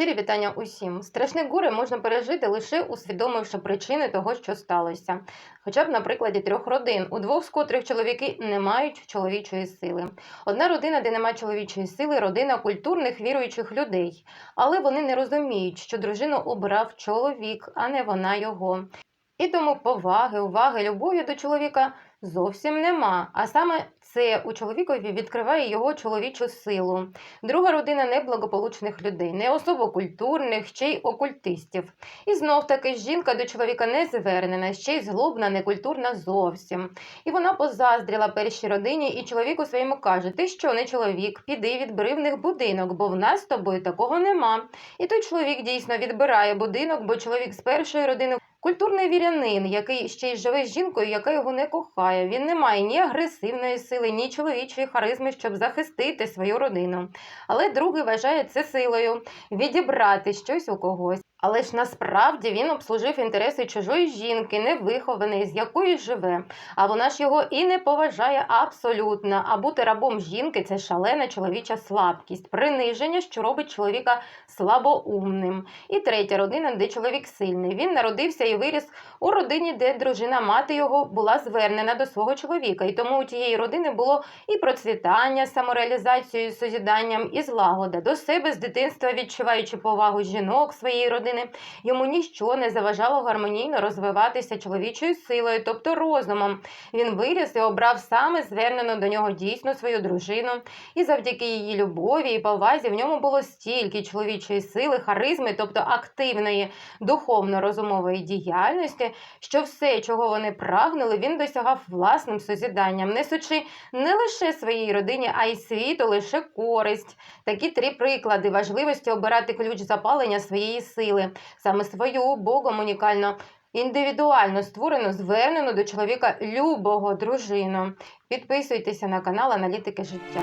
Щирі вітання усім. Страшне горе можна пережити лише усвідомивши причини того, що сталося. Хоча б на прикладі трьох родин, у двох з котрих чоловіки не мають чоловічої сили. Одна родина, де немає чоловічої сили, родина культурних віруючих людей. Але вони не розуміють, що дружину обрав чоловік, а не вона його. І тому поваги, уваги, любові до чоловіка зовсім нема. А саме це у чоловікові відкриває його чоловічу силу. Друга родина неблагополучних людей, не особо культурних, ще й окультистів. І знов таки жінка до чоловіка не звернена, ще й злобна, некультурна зовсім. І вона позаздріла першій родині, і чоловіку своєму каже: Ти що, не чоловік, піди відбери в них будинок, бо в нас з тобою такого нема. І той чоловік дійсно відбирає будинок, бо чоловік з першої родини. Культурний вірянин, який ще й живе з жінкою, яка його не кохає. Він не має ні агресивної сили, ні чоловічої харизми, щоб захистити свою родину. Але другий вважає це силою відібрати щось у когось. Але ж насправді він обслужив інтереси чужої жінки, невихованої, з якою живе. А вона ж його і не поважає абсолютно. А бути рабом жінки це шалена чоловіча слабкість, приниження, що робить чоловіка слабоумним. І третя родина, де чоловік сильний. Він народився і виріс у родині, де дружина мати його була звернена до свого чоловіка. І тому у тієї родини було і процвітання, самореалізацію, созіданням, і злагода до себе з дитинства, відчуваючи повагу жінок своєї родини, йому ніщо не заважало гармонійно розвиватися чоловічою силою, тобто розумом. Він виріс і обрав саме звернену до нього дійсно свою дружину, і завдяки її любові і повазі в ньому було стільки чоловічої сили, харизми, тобто активної духовно-розумової діяльності, що все, чого вони прагнули, він досягав власним созіданням, несучи не лише своїй родині, а й світу лише користь. Такі три приклади важливості обирати ключ запалення своєї сили, саме свою Богом унікально. Індивідуально створену, звернену до чоловіка любого дружину. Підписуйтеся на канал Аналітики життя.